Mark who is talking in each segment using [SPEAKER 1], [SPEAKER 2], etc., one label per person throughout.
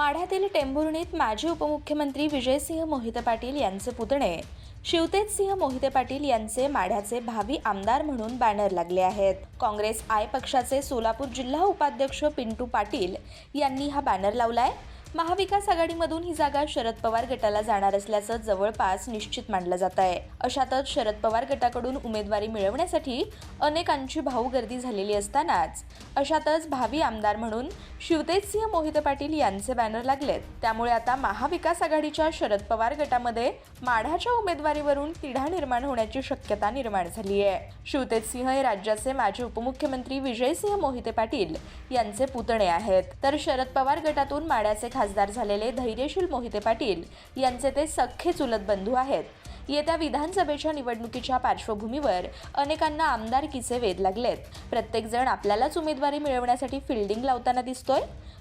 [SPEAKER 1] माढ्यातील टेंभुर्णीत माजी उपमुख्यमंत्री विजयसिंह मोहिते पाटील यांचे पुतणे. शिवतेजसिंह मोहिते पाटील यांचे माढ्याचे भावी आमदार म्हणून बॅनर लागले आहेत. काँग्रेस आय पक्षाचे सोलापूर जिल्हा उपाध्यक्ष पिंटू पाटील यांनी हा बॅनर लावलाय. महाविकास आघाडीमधून ही जागा शरद पवार गटाला जाणार असल्याचं जवळपास निश्चित मानलं जात आहे. अशातच शरद पवार गटाकडून उमेदवारी मिळवण्यासाठी अनेकांची भाऊगर्दी झालेली असतानाच अशातच भावी आमदार म्हणून शिवतेजसिंह मोहिते पाटील यांचे बॅनर लागलेत. त्यामुळे आता महाविकास आघाडीच्या शरद पवार गटामध्ये माढाच्या उमेदवारीवरून तिढा निर्माण होण्याची शक्यता निर्माण झाली आहे. शिवतेजसिंह हे राज्याचे माजी उपमुख्यमंत्री विजयसिंह मोहिते पाटील यांचे पुतणे आहेत. तर शरद पवार गटातून माड्याचे खासदार झालेले धैर्यशील मोहिते पाटील यांचे ते सख्खे चुलत बंधू आहेत. येत्या विधानसभेच्या निवडणुकीच्या पार्श्वभूमीवर अनेकांना आमदारकीचे वेध लागलेत. प्रत्येकजण आपल्यालाच उमेदवारी मिळवण्यासाठी फिल्डिंग लावताना दिसतोय.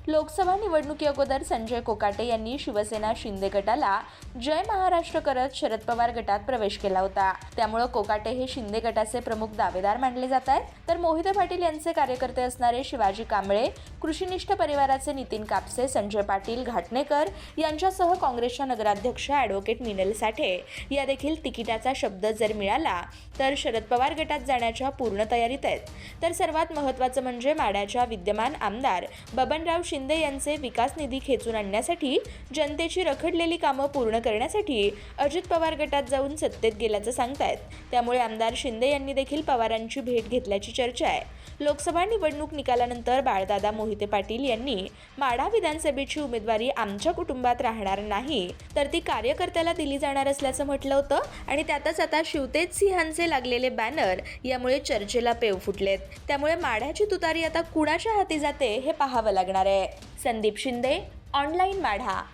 [SPEAKER 1] लोकसभा निवडणुकी अगोदर संजय कोकाटे यांनी शिवसेना शिंदे गटाला जय महाराष्ट्र करत शरद पवार गटात प्रवेश केला होता. त्यामुळं कोकाटे हे शिंदे गटाचे प्रमुख दावेदार मानले जात आहेत. तर मोहिते पाटील यांचे कार्यकर्ते असणारे शिवाजी कांबळे कृषीनिष्ठ परिवाराचे नितीन कापसे संजय पाटील घाटणेकर यांच्यासह काँग्रेसच्या नगराध्यक्ष ॲडव्होकेट मिनल साठे या देखील तिकिटाचा शब्द जर मिळाला तर शरद पवार गटात जाण्याच्या पूर्ण तयारीत आहेत. तर सर्वात महत्त्वाचं म्हणजे माड्याच्या विद्यमान आमदार बबनराव शिंदे यांचे विकास निधी खेचून आणण्यासाठी जनतेची रखडलेली कामं पूर्ण करण्यासाठी अजित पवार गटात जाऊन सत्तेत गेल्याचं सांगतायत. त्यामुळे आमदार शिंदे यांनी देखील पवारांची भेट घेतल्याची चर्चा आहे. लोकसभा निवडणूक निकालानंतर बाळदादा मोहिते पाटील यांनी माढा विधानसभेची उमेदवारी आमच्या कुटुंबात राहणार नाही तर ती कार्यकर्त्याला दिली जाणार असल्याचं म्हटलं होतं आणि त्यातच आता शिवतेज सिंहांचे लागलेले बॅनर यामुळे चर्चेला पेव फुटलेत. त्यामुळे माढ्याची तुतारी आता कुणाच्या हाती जाते हे पाहावं लागणार आहे. संदीप शिंदे ऑनलाईन माढा.